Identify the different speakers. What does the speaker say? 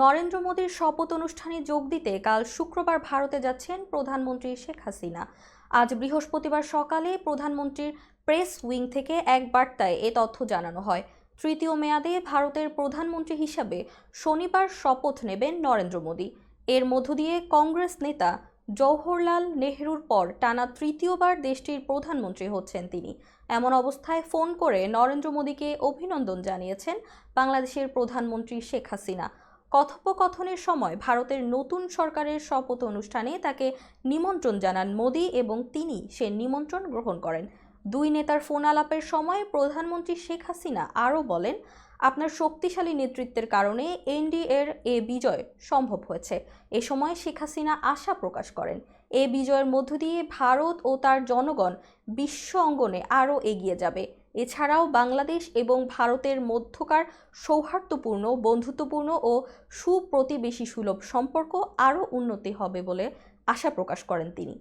Speaker 1: নরেন্দ্র মোদীর শপথ অনুষ্ঠানে যোগ দিতে কাল শুক্রবার ভারতে যাচ্ছেন প্রধানমন্ত্রী শেখ হাসিনা। আজ বৃহস্পতিবার সকালে প্রধানমন্ত্রীর প্রেস উইং থেকে এক বার্তায় এ তথ্য জানানো হয়। তৃতীয় মেয়াদে ভারতের প্রধানমন্ত্রী হিসাবে শনিবার শপথ নেবেন নরেন্দ্র মোদী। এর মধ্য দিয়ে কংগ্রেস নেতা জওহরলাল নেহরুর পর টানা তৃতীয়বার দেশটির প্রধানমন্ত্রী হচ্ছেন তিনি। এমন অবস্থায় ফোন করে নরেন্দ্র মোদীকে অভিনন্দন জানিয়েছেন বাংলাদেশের প্রধানমন্ত্রী শেখ হাসিনা। কথোপকথনের সময় ভারতের নতুন সরকারের শপথ অনুষ্ঠানে তাকে নিমন্ত্রণ জানান মোদী এবং তিনি সে নিমন্ত্রণ গ্রহণ করেন। দুই নেতার ফোন আলাপের সময় প্রধানমন্ত্রী শেখ হাসিনা আরও বলেন আপনার শক্তিশালী নেতৃত্বের কারণে এনডিএর এ বিজয় সম্ভব হয়েছে। এ সময় শেখ হাসিনা আশা প্রকাশ করেন। এ বিজয়ের মধ্য দিয়ে ভারত ও তার জনগণ বিশ্ব অঙ্গনে আরও এগিয়ে যাবে। এছাড়াও বাংলাদেশ এবং ভারতের মধ্যকার সৌহার্দ্যপূর্ণ, বন্ধুত্বপূর্ণ ও সুপ্রতিবেশী সুলভ সম্পর্ক আরও উন্নতি হবে বলে আশা প্রকাশ করেন তিনি।